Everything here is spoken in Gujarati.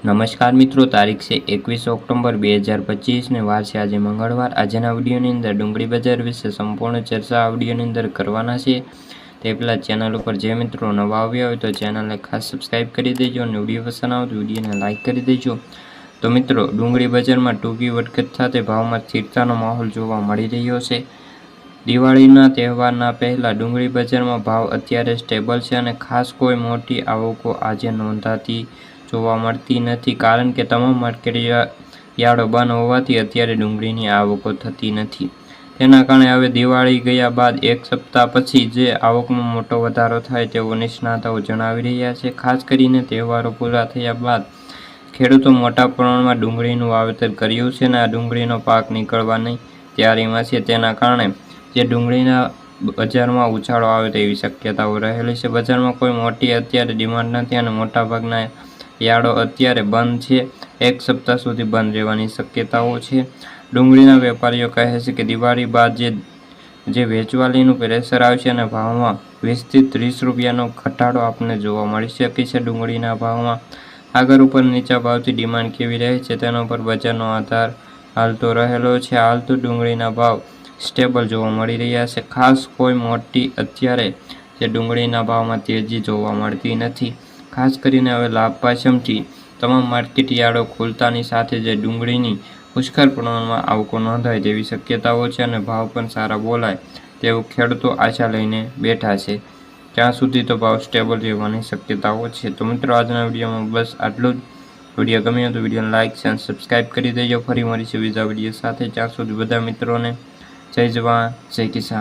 નમસ્કાર મિત્રો, તારીખ છે એકવીસ ઓક્ટોબર બે હજાર પચીસને વાર છે આજે મંગળવાર. આજના વિડીયોની અંદર ડુંગળી બજાર વિશે સંપૂર્ણ ચર્ચા આ અંદર કરવાના છે. તે પહેલાં ચેનલ ઉપર જે મિત્રો નવા આવ્યા હોય તો ચેનલને ખાસ સબસ્ક્રાઈબ કરી દેજો અને વીડિયો પસંદ આવે તો વિડીયોને લાઇક કરી દેજો. તો મિત્રો, ડુંગળી બજારમાં ટૂંકી વટકત સાથે ભાવમાં સ્થિરતાનો માહોલ જોવા મળી રહ્યો છે. દિવાળીના તહેવારના પહેલાં ડુંગળી બજારમાં ભાવ અત્યારે સ્ટેબલ છે અને ખાસ કોઈ મોટી આવકો આજે નોંધાતી જોવા મળતી નથી કારણ કે તમામ માર્કેટ યાર્ડો બંધ હોવાથી અત્યારે ડુંગળીની આવકો થતી નથી. તેના કારણે હવે દિવાળી ગયા બાદ એક સપ્તાહ પછી જે આવકમાં મોટો વધારો થાય તેવો નિષ્ણાતાઓ જણાવી રહ્યા છે. ખાસ કરીને તહેવારો પૂરા થયા બાદ ખેડૂતો મોટા પ્રમાણમાં ડુંગળીનું વાવેતર કર્યું છે અને આ ડુંગળીનો પાક નીકળવાની તૈયારીમાં છે. તેના કારણે જે ડુંગળીના બજારમાં ઉછાળો આવે તેવી શક્યતાઓ રહેલી છે. બજારમાં કોઈ મોટી અત્યારે ડિમાન્ડ નથી અને મોટાભાગના યાર્ડો અત્યારે બંધ છે. એક સપ્તાહ સુધી બંધ રહેવાની શક્યતાઓ છે. ડુંગળીના વેપારીઓ કહે છે કે દિવાળી બાદ જે જે વેચવાલીનું પ્રેશર આવશે અને ભાવમાં વીસથી ત્રીસ રૂપિયાનો ઘટાડો આપણને જોવા મળી શકે છે ડુંગળીના ભાવમાં. આગળ ઉપર નીચા ભાવથી ડિમાન્ડ કેવી રહે છે તેના પર બજારનો આધાર હાલતો રહેલો છે. હાલ તો ડુંગળીના ભાવ સ્ટેબલ જોવા મળી રહ્યા છે. ખાસ કોઈ મોટી અત્યારે જે ડુંગળીના ભાવમાં તેજી જોવા મળતી નથી. ખાસ કરીને હવે લાભ પાછમથી તમામ માર્કેટ યાર્ડો ખોલતાની સાથે જે ડુંગળીની પુષ્કળ પ્રમાણમાં આવકો નોંધાય તેવી શક્યતાઓ છે અને ભાવ પણ સારા બોલાય તેવું ખેડૂતો આશા લઈને બેઠા છે. ત્યાં સુધી તો ભાવ સ્ટેબલ રહેવાની શક્યતાઓ છે. તો મિત્રો, આજના વિડીયોમાં બસ આટલું જ. વીડિયો ગમ્યો તો વિડીયોને લાઇક અને સબસ્ક્રાઈબ કરી દેજો. ફરી મળીશું બીજા વીડિયો સાથે. ત્યાં સુધી બધા મિત્રોને જય જવાન, જય કિસાન.